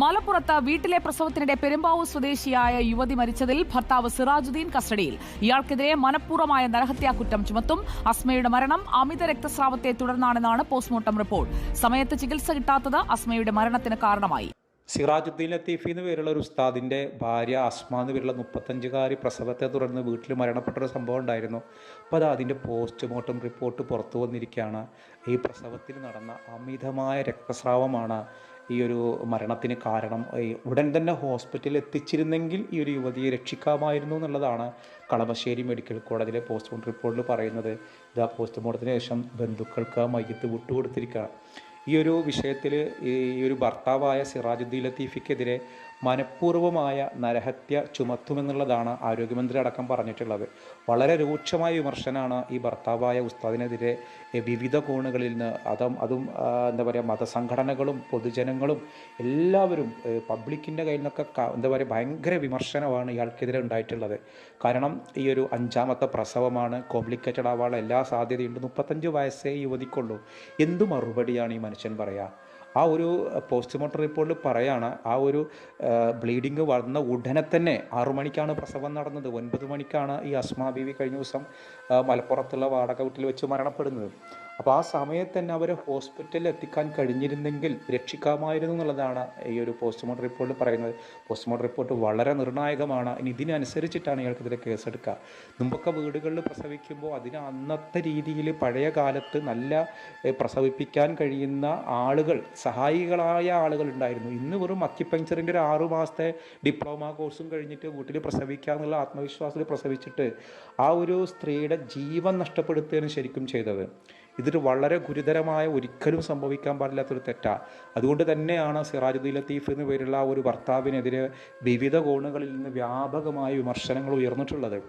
മലപ്പുറത്ത് വീട്ടിലെ പ്രസവത്തിനിടെ പെരുമ്പാവൂർ സ്വദേശിയായ യുവതി മരിച്ചതിൽ ഭർത്താവ് സിറാജുദ്ദീൻ കസ്റ്റഡിയിൽ. ഇയാൾക്കെതിരെ മനഃപൂർവമായ നരഹത്യാ കുറ്റം ചുമത്തും അസ്മയുടെ മരണം അമിത രക്തസ്രാവത്തെ തുടർന്നാണെന്നാണ് പോസ്റ്റ്മോർട്ടം റിപ്പോർട്ട്. സമയത്ത് ചികിത്സ കിട്ടാത്തത് അസ്മയുടെ മരണത്തിന് കാരണമായി. സിറാജുദ്ദീൻ ലത്തീഫി എന്ന് പേരുള്ള ഒരു ഉസ്താദിന്റെ ഭാര്യ അസ്മ എന്ന് പേരുള്ള മുപ്പത്തഞ്ചുകാരി പ്രസവത്തെ തുടർന്ന് വീട്ടിൽ മരണപ്പെട്ട ഒരു സംഭവം ഉണ്ടായിരുന്നു. അപ്പോൾ അത് അതിന്റെ പോസ്റ്റ്മോർട്ടം റിപ്പോർട്ട് പുറത്തു വന്നിരിക്കുകയാണ്. ഈ പ്രസവത്തിൽ നടന്ന അമിതമായ രക്തസ്രാവമാണ് ഈ ഒരു മരണത്തിന് കാരണം ഉടൻ തന്നെ ഹോസ്പിറ്റലിൽ എത്തിച്ചിരുന്നെങ്കിൽ ഈ ഒരു യുവതിയെ രക്ഷിക്കാമായിരുന്നു എന്നുള്ളതാണ് കളമശ്ശേരി മെഡിക്കൽ കോളേജിലെ പോസ്റ്റ്മോർട്ടം റിപ്പോർട്ടിൽ പറയുന്നത്. ഇത് പോസ്റ്റ്മോർട്ടത്തിന് ശേഷം ബന്ധുക്കൾക്ക് മയ്യത്ത് വിട്ടുകൊടുത്തിരിക്കുകയാണ്. ഈ ഒരു വിഷയത്തിൽ ഈ ഒരു ഭർത്താവായ സിറാജുദ്ദീൻ ലത്തീഫിക്കെതിരെ മനഃപൂർവമായ നരഹത്യ ചുമത്തുമെന്നുള്ളതാണ് ആരോഗ്യമന്ത്രി അടക്കം പറഞ്ഞിട്ടുള്ളത്. വളരെ രൂക്ഷമായ വിമർശനമാണ് ഈ ഭർത്താവായ ഉസ്താദിനെതിരെ വിവിധ കോണുകളിൽ നിന്ന് അതും അതും എന്താ പറയുക മതസംഘടനകളും പൊതുജനങ്ങളും എല്ലാവരും പബ്ലിക്കിന്റെ കയ്യിൽ നിന്നൊക്കെ എന്താ പറയുക ഭയങ്കര വിമർശനമാണ് ഇയാൾക്കെതിരെ ഉണ്ടായിട്ടുള്ളത്. കാരണം ഈ ഒരു അഞ്ചാമത്തെ പ്രസവമാണ് കോംപ്ലിക്കേറ്റഡ് ആവാനുള്ള എല്ലാ സാധ്യതയുണ്ട്. മുപ്പത്തഞ്ച് വയസ്സേ യുവതിക്കുള്ളൂ. എന്തു മറുപടിയാണ് ഈ മനുഷ്യൻ പറയുക ആ ഒരു പോസ്റ്റ്മോർട്ടം റിപ്പോർട്ടിൽ പറയാണ് ആ ഒരു ബ്ലീഡിങ് വന്ന ഉടനെ തന്നെ ആറു മണിക്കാണ് പ്രസവം നടന്നത്. ഒൻപത് മണിക്കാണ് ഈ അസ്മാ ബീവി കഴിഞ്ഞ ദിവസം മലപ്പുറത്തുള്ള വാടക വീട്ടിൽ വെച്ച് മരണപ്പെടുന്നത്. അപ്പോൾ ആ സമയത്ത് തന്നെ അവരെ ഹോസ്പിറ്റലിൽ എത്തിക്കാൻ കഴിഞ്ഞിരുന്നെങ്കിൽ രക്ഷിക്കാമായിരുന്നു എന്നുള്ളതാണ് ഈ ഒരു പോസ്റ്റ്മോർട്ടം റിപ്പോർട്ടിൽ പറയുന്നത്. പോസ്റ്റ്മോർട്ടം റിപ്പോർട്ട് വളരെ നിർണായകമാണ്. ഇനി ഇതിനനുസരിച്ചിട്ടാണ് ഇയാൾക്കെതിരെ കേസെടുക്കുക. മുമ്പൊക്കെ വീടുകളിൽ പ്രസവിക്കുമ്പോൾ അതിന് അന്നത്തെ രീതിയിൽ പഴയ കാലത്ത് നല്ല പ്രസവിപ്പിക്കാൻ കഴിയുന്ന ആളുകൾ സഹായികളായ ആളുകൾ ഉണ്ടായിരുന്നു. ഇന്ന് വെറും അക്യുപങ്ചറിന്റെ ഒരു ആറു മാസത്തെ ഡിപ്ലോമ കോഴ്സും കഴിഞ്ഞിട്ട് വീട്ടിൽ പ്രസവിക്കുക എന്നുള്ള ആത്മവിശ്വാസത്തിൽ പ്രസവിച്ചിട്ട് ആ ഒരു സ്ത്രീയുടെ ജീവൻ നഷ്ടപ്പെടുത്തുകയാണ് ശരിക്കും ചെയ്തത്. ഇതൊരു വളരെ ഗുരുതരമായ ഒരിക്കലും സംഭവിക്കാൻ പാടില്ലാത്തൊരു തെറ്റാണ് അതുകൊണ്ട് തന്നെയാണ് സിറാജുദ്ദീൻ ലത്തീഫ് എന്ന് പേരുള്ള ഒരു ഭർത്താവിനെതിരെ വിവിധ കോണുകളിൽ നിന്ന് വ്യാപകമായ വിമർശനങ്ങൾ ഉയർന്നിട്ടുള്ളത്.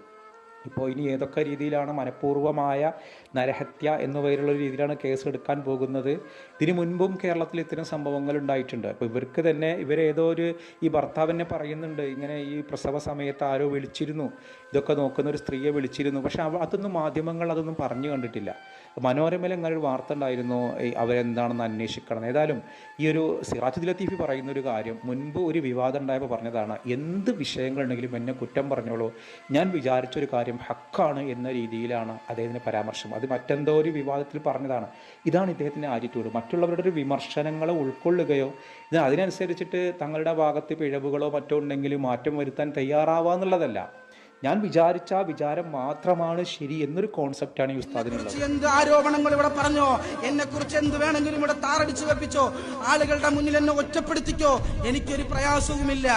ഇപ്പോൾ ഇനി ഏതൊക്കെ രീതിയിലാണ് മനഃപൂർവമായ നരഹത്യ എന്ന പേരുള്ള രീതിയിലാണ് കേസ് എടുക്കാൻ പോകുന്നത്? ഇതിനു മുൻപും കേരളത്തിൽ ഇത്തരം സംഭവങ്ങൾ ഉണ്ടായിട്ടുണ്ട്. അപ്പോൾ ഇവർക്ക് തന്നെ ഇവരേതോ ഒരു ഈ ഭർത്താവിനെ പറയുന്നുണ്ട്. ഇങ്ങനെ ഈ പ്രസവ സമയത്ത് ആരോ വിളിച്ചിരുന്നു. ഇതൊക്കെ നോക്കുന്ന ഒരു സ്ത്രീയെ വിളിച്ചിരുന്നു. പക്ഷേ അതൊന്നും മാധ്യമങ്ങൾ അതൊന്നും പറഞ്ഞു കണ്ടിട്ടില്ല. മനോരമയിൽ അങ്ങനെ ഒരു വാർത്ത ഉണ്ടായിരുന്നു അവരെന്താണെന്ന് അന്വേഷിക്കണം. ഏതായാലും ഈ ഒരു സിറാജുദ്ദീൻ ലത്തീഫി പറയുന്ന ഒരു കാര്യം മുൻപ് ഒരു വിവാദം ഉണ്ടായപ്പോൾ പറഞ്ഞതാണ് എന്ത് വിഷയങ്ങളുണ്ടെങ്കിലും എന്നെ കുറ്റം പറഞ്ഞോളൂ. ഞാൻ വിചാരിച്ചൊരു കാര്യം ഹക്കാണ് എന്ന രീതിയിലാണ് അദ്ദേഹത്തിന്റെ പരാമർശം. അത് മറ്റെന്തോ ഒരു വിവാദത്തിൽ പറഞ്ഞതാണ്. ഇതാണ് ഇദ്ദേഹത്തിന്റെ ആറ്റിറ്റ്യൂഡ് മറ്റുള്ളവരുടെ ഒരു വിമർശനങ്ങളെ ഉൾക്കൊള്ളുകയോ ഇത് അതിനനുസരിച്ചിട്ട് തങ്ങളുടെ ഭാഗത്ത് പിഴവുകളോ മറ്റോ ഉണ്ടെങ്കിൽ മാറ്റം വരുത്താൻ തയ്യാറാവുക എന്നുള്ളതല്ല. ഞാൻ വിചാരിച്ച വിചാരം മാത്രമാണ് ശരി എന്നൊരു കോൺസെപ്റ്റാണ് ഈ ഉസ്താദിനുള്ളത്. എന്ത് ആരോപണങ്ങൾ ഇവിടെ പറഞ്ഞോ? എന്നെ കുറിച്ച് എന്ത് വേണമെങ്കിലും ഇവിടെ താറടിച്ചു വെപ്പിച്ചോ? ആളുകളുടെ മുന്നിൽ എന്നെ ഒറ്റപ്പെടുത്തിക്കോ? എനിക്കൊരു പ്രയാസവുമില്ല.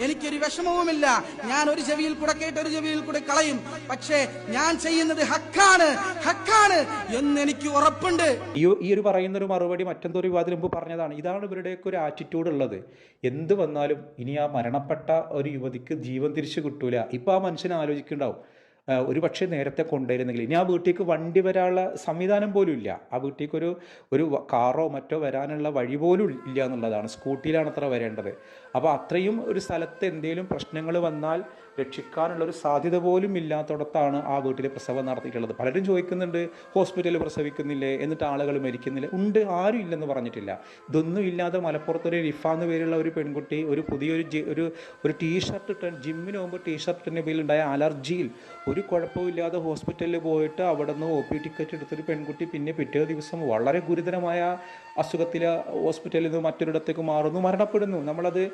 എനിക്കൊരു വിഷമവുമില്ല. ഞാൻ ഒരു ചെവിയിൽ കൂടെ കേട്ട് ഒരു ചെവിയിൽ കൂടെ കളയും. പക്ഷേ ഞാൻ ചെയ്യുന്നത് ഹക്കാണ്. ഹക്കാണ് എന്ന് എനിക്ക് ഉറപ്പുണ്ട്. ഈ ഈ ഒരു പറയുന്ന ഒരു മറുപടി മറ്റെന്തോ ഒരു വിവാദത്തിന് മുമ്പ് പറഞ്ഞതാണ്. ഇതാണ് ഇവരുടെയൊക്കെ ഒരു ആറ്റിറ്റ്യൂഡ് ഉള്ളത്. എന്ത് വന്നാലും ഇനി ആ മരണപ്പെട്ട ഒരു യുവതിക്ക് ജീവൻ തിരിച്ചു കിട്ടൂല. ഇപ്പൊ ആ മനുഷ്യൻ ആലോചിക്കുന്നുണ്ടാവും. ആ, ഒരു പക്ഷേ നേരത്തെ കൊണ്ടുവരുന്നെങ്കിൽ. ഇനി ആ വീട്ടിലേക്ക് വണ്ടി വരാനുള്ള സംവിധാനം പോലും ഇല്ല. ആ വീട്ടിലേക്ക് ഒരു കാറോ മറ്റോ വരാനുള്ള വഴി പോലും ഇല്ല എന്നുള്ളതാണ്. സ്കൂട്ടിയിലാണ് അത്ര വരേണ്ടത്. അപ്പോൾ അത്രയും ഒരു സ്ഥലത്ത് എന്തെങ്കിലും പ്രശ്നങ്ങൾ വന്നാൽ രക്ഷിക്കാനുള്ളൊരു സാധ്യത പോലും ഇല്ലാത്തടത്താണ് ആ വീട്ടിൽ പ്രസവം നടത്തിയിട്ടുള്ളത്. പലരും ചോദിക്കുന്നുണ്ട് ഹോസ്പിറ്റലിൽ പ്രസവിക്കുന്നില്ലേ? എന്നിട്ട് ആളുകൾ മരിക്കുന്നില്ല? ഉണ്ട് ആരും ഇല്ലെന്ന് പറഞ്ഞിട്ടില്ല. ഇതൊന്നും ഇല്ലാതെ മലപ്പുറത്തൊരു റിഫ എന്ന് പേരുള്ള ഒരു പെൺകുട്ടി ഒരു പുതിയൊരു ഒരു ഒരു ടീഷർട്ട് ഇട്ട് ജിമ്മിന് പോകുമ്പോൾ ടീഷർട്ടിന്റെ പേരിലുണ്ടായ അലർജിയിൽ ഒരു കുഴപ്പമില്ലാതെ ഹോസ്പിറ്റലിൽ പോയിട്ട് അവിടെ നിന്ന് ഒ പി ടിക്കറ്റ് എടുത്തൊരു പെൺകുട്ടി പിന്നെ പിറ്റേ ദിവസം വളരെ ഗുരുതരമായ അസുഖത്തിൽ ഹോസ്പിറ്റലിൽ നിന്ന് മറ്റൊരിടത്തേക്ക് മാറുന്നു മരണപ്പെടുന്നു. നമ്മളത്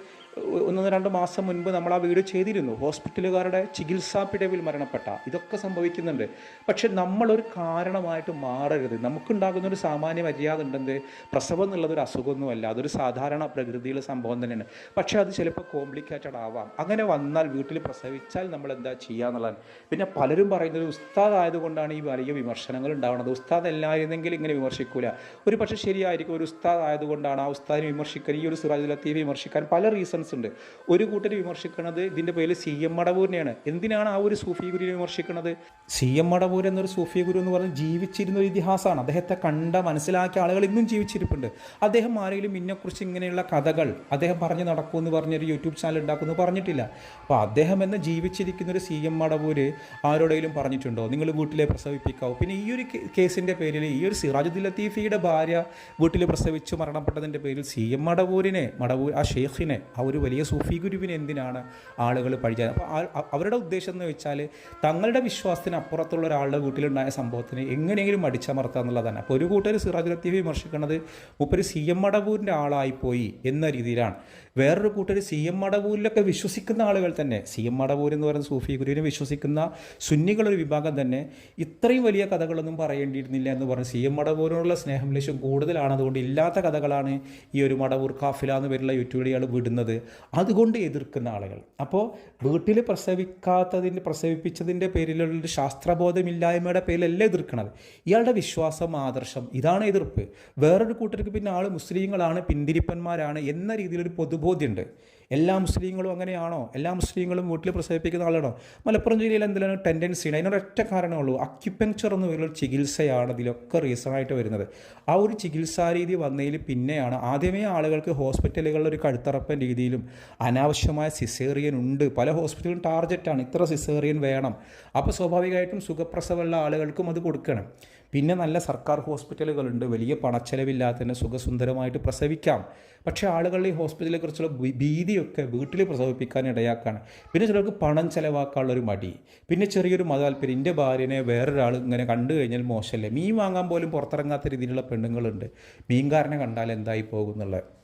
ഒന്ന് രണ്ട് മാസം മുൻപ് നമ്മൾ ആ വീഡിയോ ചെയ്തിരുന്നു. ഹോസ്പിറ്റലുകാരുടെ ചികിത്സാ പിഴവിൽ മരണപ്പെട്ട. ഇതൊക്കെ സംഭവിക്കുന്നുണ്ട്. പക്ഷെ നമ്മളൊരു കാരണമായിട്ട് മാറരുത്. നമുക്കുണ്ടാകുന്ന ഒരു സാമാന്യ മര്യാദ ഉണ്ടെന്ന് പ്രസവം എന്നുള്ളതൊരു അസുഖമൊന്നുമല്ല. അതൊരു സാധാരണ പ്രകൃതിയിലെ സംഭവം തന്നെയാണ്. പക്ഷേ അത് ചിലപ്പോൾ കോംപ്ലിക്കേറ്റഡ് ആവാം. അങ്ങനെ വന്നാൽ വീട്ടിൽ പ്രസവിച്ചാൽ നമ്മൾ എന്താ ചെയ്യുക എന്നുള്ളതാണ് പിന്നെ പലരും പറയുന്നത് ഉസ്താദ് ആയതുകൊണ്ടാണ് ഈ വലിയ വിമർശനങ്ങൾ ഉണ്ടാവുന്നത്. ഉസ്താദ് അല്ലായിരുന്നെങ്കിൽ ഇങ്ങനെ വിമർശിക്കൂല. ഒരു പക്ഷേ ശരിയായിരിക്കും ഒരു ഉസ്താദ് ആയതുകൊണ്ടാണ് ആ ഉസ്താദിനെ വിമർശിക്കാൻ ഈ ഒരു സിറാജ് ലത്തീഫ് വിമർശിക്കാൻ പല റീസൺസ് ഉണ്ട്. ഒരു കൂട്ടർ വിമർശിക്കുന്നത് ഇതിന്റെ പേരിൽ സി എം മടവൂരിനെയാണ് എന്തിനാണ് ആ ഒരു സൂഫി ഗുരുവിനെ വിമർശിക്കുന്നത് സി എം മടവൂർ എന്നൊരു സൂഫി ഗുരു എന്ന് പറഞ്ഞ് ജീവിച്ചിരുന്ന ഒരു ഇതിഹാസമാണ്. അദ്ദേഹത്തെ കണ്ട മനസ്സിലാക്കിയ ആളുകൾ ഇന്നും ജീവിച്ചിരിപ്പുണ്ട്. അദ്ദേഹം ആരെങ്കിലും ഇന്നെക്കുറിച്ച് ഇങ്ങനെയുള്ള കഥകൾ അദ്ദേഹം പറഞ്ഞു നടക്കുമെന്ന് പറഞ്ഞൊരു യൂട്യൂബ് ചാനൽ ഉണ്ടാക്കുമെന്ന് പറഞ്ഞിട്ടില്ല. അപ്പോൾ അദ്ദേഹം എന്ന ജീവിച്ചിരിക്കുന്ന ഒരു സി എം മടവൂര് ആരോടെങ്കിലും പറഞ്ഞിട്ടുണ്ടോ? നിങ്ങൾ വീട്ടിലെ പ്രസവിപ്പിക്കാവോ. പിന്നെ ഈ ഒരു കേസിന്റെ പേരിൽ ഈ ഒരു സിറാജുദ്ദീൻ ലത്തീഫിയുടെ ഭാര്യ വീട്ടിൽ പ്രസവിച്ച് മരണപ്പെട്ടതിന്റെ പേരിൽ സി എം മടവൂരിനെ മടവൂർ ആ ഷെയ്ഖിനെ ആ ഒരു വലിയ സൂഫി ഗുരുവിനെ എന്തിനാണ് ആളുകൾ പഴിച്ചത്? അപ്പോൾ അവരുടെ ഉദ്ദേശം എന്ന് വെച്ചാൽ തങ്ങളുടെ വിശ്വാസത്തിന് അപ്പുറത്തുള്ള ഒരാളുടെ വീട്ടിലുണ്ടായ സംഭവത്തിന് എങ്ങനെയെങ്കിലും അടിച്ചമർത്തുക എന്നുള്ളതാണ്. അപ്പോൾ ഒരു കൂട്ടർ സിറാജ് ലത്തീഫ് വിമർശിക്കുന്നത് മുപ്പര് സി എം മടവൂരിന്റെ ആളായിപ്പോയി എന്ന രീതിയിലാണ്. വേറൊരു കൂട്ടർ സി എം മടവൂരിലൊക്കെ വിശ്വസിക്കുന്ന ആളുകൾ തന്നെ. സി എം മടവൂർ എന്ന് പറയുന്ന സൂഫി ഗുരുവിനെ വിശ്വസിക്കുന്ന സുന്നികളൊരു വിഭാഗം തന്നെ ഇത്രയും വലിയ കഥകളൊന്നും പറയേണ്ടിയിരുന്നില്ല എന്ന് പറഞ്ഞ് സി എം മടവൂരിനുള്ള സ്നേഹം ലക്ഷ്യം കൂടുതലാണ് അതുകൊണ്ട് ഇല്ലാത്ത കഥകളാണ് ഈ ഒരു മടവൂർ കാഫില എന്ന് പേരുള്ള യൂട്യൂബിൽ വിടുന്നത്. അതുകൊണ്ട് എതിർക്കുന്ന ആളുകൾ. അപ്പോൾ വീട്ടിൽ പ്രസവിക്കാത്തതിന്റെ പ്രസവിപ്പിച്ചതിന്റെ പേരിലുള്ള ശാസ്ത്രബോധമില്ലായ്മയുടെ പേരിലല്ല എതിർക്കണത്? ഇയാളുടെ വിശ്വാസം ആദർശം ഇതാണ് എതിർപ്പ്. വേറൊരു കൂട്ടർക്ക് പിന്നെ ആൾ മുസ്ലിങ്ങളാണ് പിന്തിരിപ്പന്മാരാണ് എന്ന രീതിയിലൊരു പൊതുബോധ്യമുണ്ട്. എല്ലാ മുസ്ലിങ്ങളും അങ്ങനെയാണോ? എല്ലാ മുസ്ലിങ്ങളും വീട്ടിൽ പ്രസവിപ്പിക്കുന്ന ആളാണോ? മലപ്പുറം ജില്ലയിൽ എന്തെങ്കിലും ടെൻഡൻസി ഉണ്ട് അതിനൊരൊറ്റ കാരണമുള്ളൂ അക്യുപങ്ക്ചർ എന്ന് പറയുന്ന ചികിത്സയാണ് ഇതിലൊക്കെ റീസണായിട്ട് വരുന്നത്. ആ ഒരു ചികിത്സാ രീതി വന്നതിൽ പിന്നെയാണ് ആദ്യമേ ആളുകൾക്ക് ഹോസ്പിറ്റലുകളിൽ ഒരു കഴുത്തറപ്പൻ രീതിയിലും അനാവശ്യമായ സിസേറിയൻ ഉണ്ട്. പല ഹോസ്പിറ്റലും ടാർഗറ്റാണ് ഇത്ര സിസേറിയൻ വേണം. അപ്പോൾ സ്വാഭാവികമായിട്ടും സുഖപ്രസവമുള്ള ആളുകൾക്കും അത് കൊടുക്കണം. പിന്നെ നല്ല സർക്കാർ ഹോസ്പിറ്റലുകളുണ്ട് വലിയ പണച്ചെലവില്ലാതെ തന്നെ സുഖസുന്ദരമായിട്ട് പ്രസവിക്കാം. പക്ഷേ ആളുകളുടെ ഈ ഹോസ്പിറ്റലിനെ കുറിച്ചുള്ള ഭീ- ഭീതിയൊക്കെ വീട്ടിൽ പ്രസവിപ്പിക്കാൻ ഇടയാക്കാണ്. പിന്നെ ചിലർക്ക് പണം ചിലവാക്കാനുള്ളൊരു മടി. പിന്നെ ചെറിയൊരു മതാല്പര്യം എന്റെ ഭാര്യനെ വേറൊരാൾ ഇങ്ങനെ കണ്ടു കഴിഞ്ഞാൽ മോശമല്ലേ? മീൻ വാങ്ങാൻ പോലും പുറത്തിറങ്ങാത്ത രീതിയിലുള്ള പെണ്ണുങ്ങളുണ്ട്. മീൻകാരനെ കണ്ടാൽ എന്തായി പോകുന്നുള്ളത്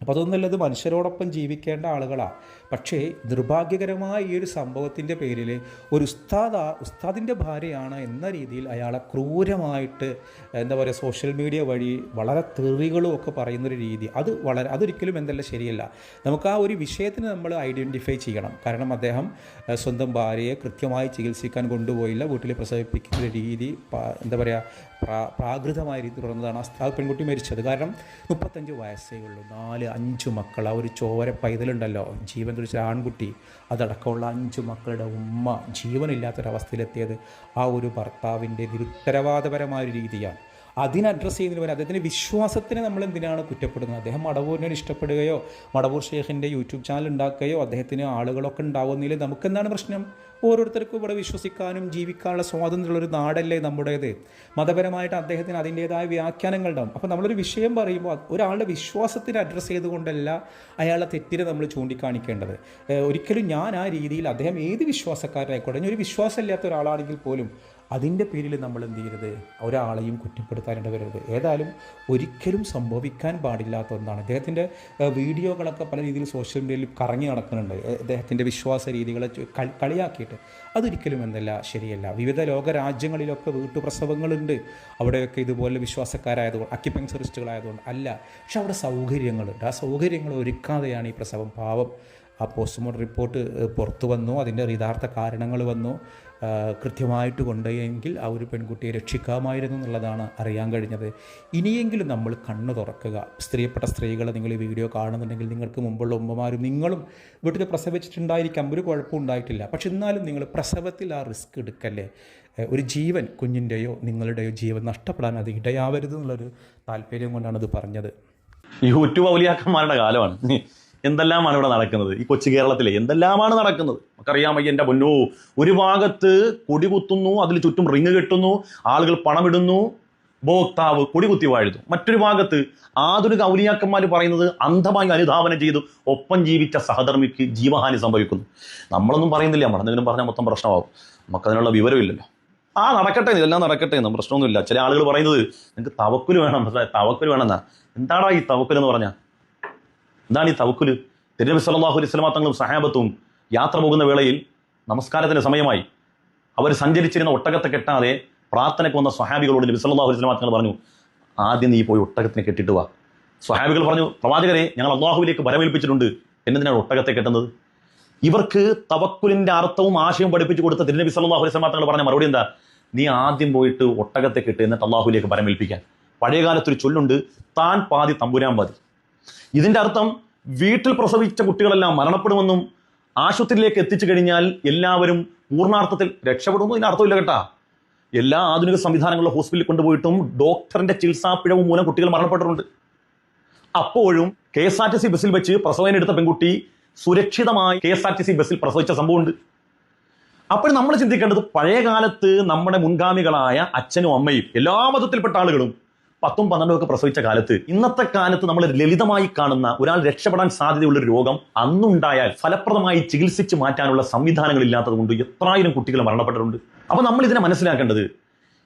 അപ്പോൾ അതൊന്നുമല്ലത് മനുഷ്യരോടൊപ്പം ജീവിക്കേണ്ട ആളുകളാണ് പക്ഷേ നിർഭാഗ്യകരമായ ഈ ഒരു സംഭവത്തിന്റെ പേരിൽ ഒരു ഉസ്താദ ഉസ്താദിന്റെ ഭാര്യയാണ് എന്ന രീതിയിൽ അയാളെ ക്രൂരമായിട്ട് എന്താ പറയുക സോഷ്യൽ മീഡിയ വഴി വളരെ തെറികളും ഒക്കെ പറയുന്നൊരു രീതി. അത് വളരെ അതൊരിക്കലും എന്തല്ല ശരിയല്ല. നമുക്ക് ആ ഒരു വിഷയത്തിന് നമ്മൾ ഐഡന്റിഫൈ ചെയ്യണം. കാരണം അദ്ദേഹം സ്വന്തം ഭാര്യയെ കൃത്യമായി ചികിത്സിക്കാൻ കൊണ്ടുപോയില്ല. വീട്ടിൽ പ്രസവിപ്പിക്കുന്ന രീതി എന്താ പറയുക പ്രാ പ്രാകൃതമായ രീതി തുടർന്നതാണ് ആ പെൺകുട്ടി മരിച്ചത്. കാരണം മുപ്പത്തഞ്ച് വയസ്സേ ഉള്ളൂ. നാല് അഞ്ച് മക്കൾ ആ ഒരു ചോര പൈതലുണ്ടല്ലോ. ജീവൻ തുടിച്ച ആൺകുട്ടി. അതടക്കമുള്ള അഞ്ച് മക്കളുടെ ഉമ്മ ജീവനില്ലാത്തൊരവസ്ഥയിലെത്തിയത് ആ ഒരു ഭർത്താവിന്റെ നിരുത്തരവാദപരമായ രീതിയാണ്. അതിനെ അഡ്രസ്സ് ചെയ്യുന്നതിന് പകരം അദ്ദേഹത്തിന്റെ വിശ്വാസത്തിന് നമ്മൾ എന്തിനാണ് കുറ്റപ്പെടുന്നത്? അദ്ദേഹം മടവൂരിനെ ഇഷ്ടപ്പെടുകയോ മടവൂർ ഷേഖിന്റെ യൂട്യൂബ് ചാനൽ ഉണ്ടാക്കുകയോ അദ്ദേഹത്തിന് ആളുകളൊക്കെ ഉണ്ടാവുന്നതിൽ നമുക്കെന്താണ് പ്രശ്നം? ഓരോരുത്തർക്കും ഇവിടെ വിശ്വസിക്കാനും ജീവിക്കാനുള്ള സ്വാതന്ത്ര്യമുള്ള ഒരു നാടല്ലേ നമ്മുടേത്? മതപരമായിട്ട് അദ്ദേഹത്തിന് അതിന്റേതായ വ്യാഖ്യാനങ്ങൾ ഉണ്ടാവും. അപ്പോൾ നമ്മളൊരു വിഷയം പറയുമ്പോൾ ഒരാളുടെ വിശ്വാസത്തിന് അഡ്രസ്സ് ചെയ്തുകൊണ്ടല്ല അയാളെ തെറ്റിനെ നമ്മൾ ചൂണ്ടിക്കാണിക്കേണ്ടത്. ഒരിക്കലും ഞാൻ ആ രീതിയിൽ അദ്ദേഹം ഏത് വിശ്വാസക്കാരനായിക്കോട്ടെ ഒരു വിശ്വാസമില്ലാത്ത ഒരാളാണെങ്കിൽ പോലും അതിന്റെ പേരിൽ നമ്മൾ എന്ത് ചെയ്യരുത്? ഒരാളെയും കുറ്റപ്പെടുത്താനിട വരരുത്. ഏതായാലും ഒരിക്കലും സംഭവിക്കാൻ പാടില്ലാത്ത ഒന്നാണ്. അദ്ദേഹത്തിന്റെ വീഡിയോകളൊക്കെ പല രീതിയിൽ സോഷ്യൽ മീഡിയയിൽ കറങ്ങി നടക്കുന്നുണ്ട്. അദ്ദേഹത്തിന്റെ വിശ്വാസ രീതികളെ കളിയാക്കിയിട്ട്. അതൊരിക്കലും എന്തല്ല ശരിയല്ല. വിവിധ ലോക രാജ്യങ്ങളിലൊക്കെ വീട്ടുപ്രസവങ്ങളുണ്ട്. അവിടെയൊക്കെ ഇതുപോലെ വിശ്വാസക്കാരായതുകൊണ്ട് അക്യുപെങ്സറിസ്റ്റുകളായതുകൊണ്ട് അല്ല. പക്ഷെ അവിടെ സൗകര്യങ്ങളുണ്ട്. ആ സൗകര്യങ്ങൾ ഒരുക്കാതെയാണ് ഈ പ്രസവം പാവം. ആ പോസ്റ്റ്മോർട്ടം റിപ്പോർട്ട് പുറത്തു വന്നു. അതിന്റെ യഥാർത്ഥ കാരണങ്ങൾ വന്നു. കൃത്യമായിട്ട് കൊണ്ടുപോയെങ്കിൽ ആ ഒരു പെൺകുട്ടിയെ രക്ഷിക്കാമായിരുന്നു എന്നുള്ളതാണ് അറിയാൻ കഴിഞ്ഞത്. ഇനിയെങ്കിലും നമ്മൾ കണ്ണു തുറക്കുക. സ്ത്രീപ്പെട്ട സ്ത്രീകളെ നിങ്ങൾ ഈ വീഡിയോ കാണുന്നുണ്ടെങ്കിൽ നിങ്ങൾക്ക് മുമ്പുള്ള ഉമ്മമാരും നിങ്ങളും വീട്ടിൽ പ്രസവിച്ചിട്ടുണ്ടായിരിക്കാം. ഒരു കുഴപ്പം ഉണ്ടായിട്ടില്ല. പക്ഷെ എന്നാലും നിങ്ങൾ പ്രസവത്തിൽ ആ റിസ്ക് എടുക്കല്ലേ? ഒരു ജീവൻ കുഞ്ഞിന്റെയോ നിങ്ങളുടെയോ ജീവൻ നഷ്ടപ്പെടാൻ അത് ഇടയാവരുത് എന്നുള്ളൊരു താല്പര്യം കൊണ്ടാണ് ഇത് പറഞ്ഞത്. ഈ ഔലിയാക്കന്മാരുടെ കാലമാണ്. എന്തെല്ലാമാണ് ഇവിടെ നടക്കുന്നത്? ഈ കൊച്ചു കേരളത്തിലെ എന്തെല്ലാമാണ് നടക്കുന്നത്? നമുക്കറിയാം വയ്യ എന്റെ പൊന്നോ ഒരു ഭാഗത്ത് കൊടി കുത്തുന്നു അതിൽ ചുറ്റും റിങ് കെട്ടുന്നു ആളുകൾ പണമിടുന്നു ഉപഭോക്താവ് കൊടി കുത്തി വാഴുന്നു. മറ്റൊരു ഭാഗത്ത് ആധുനിക ഔലിയാക്കന്മാർ പറയുന്നത് അന്ധമായി അനുധാവനം ചെയ്തു ഒപ്പം ജീവിച്ച സഹധർമ്മിക്ക് ജീവഹാനി സംഭവിക്കുന്നു. നമ്മളൊന്നും പറയുന്നില്ല നമ്മൾ എന്തെങ്കിലും പറഞ്ഞാൽ മൊത്തം പ്രശ്നമാകും നമുക്കതിനുള്ള വിവരമില്ലല്ലോ. ആ നടക്കട്ടെ ഇതെല്ലാം നടക്കട്ടെ എന്ന് പ്രശ്നമൊന്നുമില്ല. ചില ആളുകൾ പറയുന്നത് നിങ്ങൾക്ക് തവക്കുൽ വേണം തവക്കുൽ വേണമെന്നാ. എന്താടാ ഈ തവക്കുൽ എന്ന് പറഞ്ഞാൽ എന്താണ് ഈ തവക്കുൽ. തിരുനബി സല്ലല്ലാഹു അലൈഹി വസല്ലമ തങ്ങളും സഹാബത്തും യാത്ര പോകുന്ന വേളയിൽ നമസ്കാരത്തിന്റെ സമയമായി അവർ സഞ്ചരിച്ചിരുന്ന ഒട്ടകത്തെ കെട്ടാതെ പ്രാർത്ഥനയ്ക്ക് വന്ന സ്വഹാബികളോട് നബി സല്ലല്ലാഹു അലൈഹി വസല്ലമ തങ്ങൾ പറഞ്ഞു ആദ്യം നീ പോയി ഒട്ടകത്തിനെ കെട്ടിട്ട് വാ. സ്വഹാബികൾ പറഞ്ഞു പ്രവാചകരെ ഞങ്ങൾ അള്ളാഹുവിലേക്ക് വരവേൽപ്പിച്ചിട്ടുണ്ട്. എന്നതിനാണ് ഒട്ടകത്തെ കെട്ടുന്നത്? ഇവർക്ക് തവക്കുലിന്റെ അർത്ഥവും ആശയവും പഠിപ്പിച്ചു കൊടുത്ത തിരുനബി സല്ലാഹു അലൈഹി വസല്ലമ തങ്ങൾ പറഞ്ഞ മറുപടി എന്താ? നീ ആദ്യം പോയിട്ട് ഒട്ടകത്തെ കെട്ട് എന്നിട്ട് അള്ളാഹുലേക്ക് വരമേൽപ്പിക്കാൻ. പഴയകാലത്തൊരു ചൊല്ലുണ്ട് താൻ പാതി തമ്പുരാൻ പാതി. ഇതിന്റെ അർത്ഥം വീട്ടിൽ പ്രസവിച്ച കുട്ടികളെല്ലാം മരണപ്പെടുമെന്നും ആശുപത്രിയിലേക്ക് എത്തിച്ചു കഴിഞ്ഞാൽ എല്ലാവരും പൂർണാർത്ഥത്തിൽ രക്ഷപ്പെടുമെന്നും ഇതിന് അർത്ഥമില്ല കേട്ടാ. എല്ലാ ആധുനിക സംവിധാനങ്ങളും ഹോസ്പിറ്റലിൽ കൊണ്ടുപോയിട്ടും ഡോക്ടറിന്റെ ചികിത്സാ പിഴവ് മൂലം കുട്ടികൾ മരണപ്പെട്ടിട്ടുണ്ട്. അപ്പോഴും K S R T C ബസ്സിൽ വെച്ച് പ്രസവം എടുത്ത പെൺകുട്ടി സുരക്ഷിതമായി K S R T C ബസ്സിൽ പ്രസവിച്ച സംഭവമുണ്ട്. അപ്പോൾ നമ്മൾ ചിന്തിക്കേണ്ടത് പഴയ കാലത്ത് നമ്മുടെ മുൻഗാമികളായ അച്ഛനും അമ്മയും എല്ലാ മതത്തിൽപ്പെട്ട ആളുകളും പത്തും പന്ത്രണ്ടും ഒക്കെ പ്രസവിച്ച കാലത്ത് ഇന്നത്തെ കാലത്ത് നമ്മൾ ലളിതമായി കാണുന്ന ഒരാൾ രക്ഷപ്പെടാൻ സാധ്യതയുള്ള ഒരു രോഗം അന്നുണ്ടായാൽ ഫലപ്രദമായി ചികിത്സിച്ച് മാറ്റാനുള്ള സംവിധാനങ്ങൾ ഇല്ലാത്തത് കൊണ്ട് എത്രായിരം കുട്ടികൾ മരണപ്പെട്ടിട്ടുണ്ട്. അപ്പൊ നമ്മൾ ഇതിനെ മനസ്സിലാക്കേണ്ടത്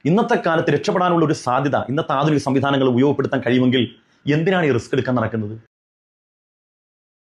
ഇന്നത്തെ കാലത്ത് രക്ഷപ്പെടാനുള്ള ഒരു സാധ്യത ഇന്നത്തെ ആധുനിക സംവിധാനങ്ങൾ ഉപയോഗപ്പെടുത്താൻ കഴിയുമെങ്കിൽ എന്തിനാണ് ഈ റിസ്ക് എടുക്കാൻ നടക്കുന്നത്?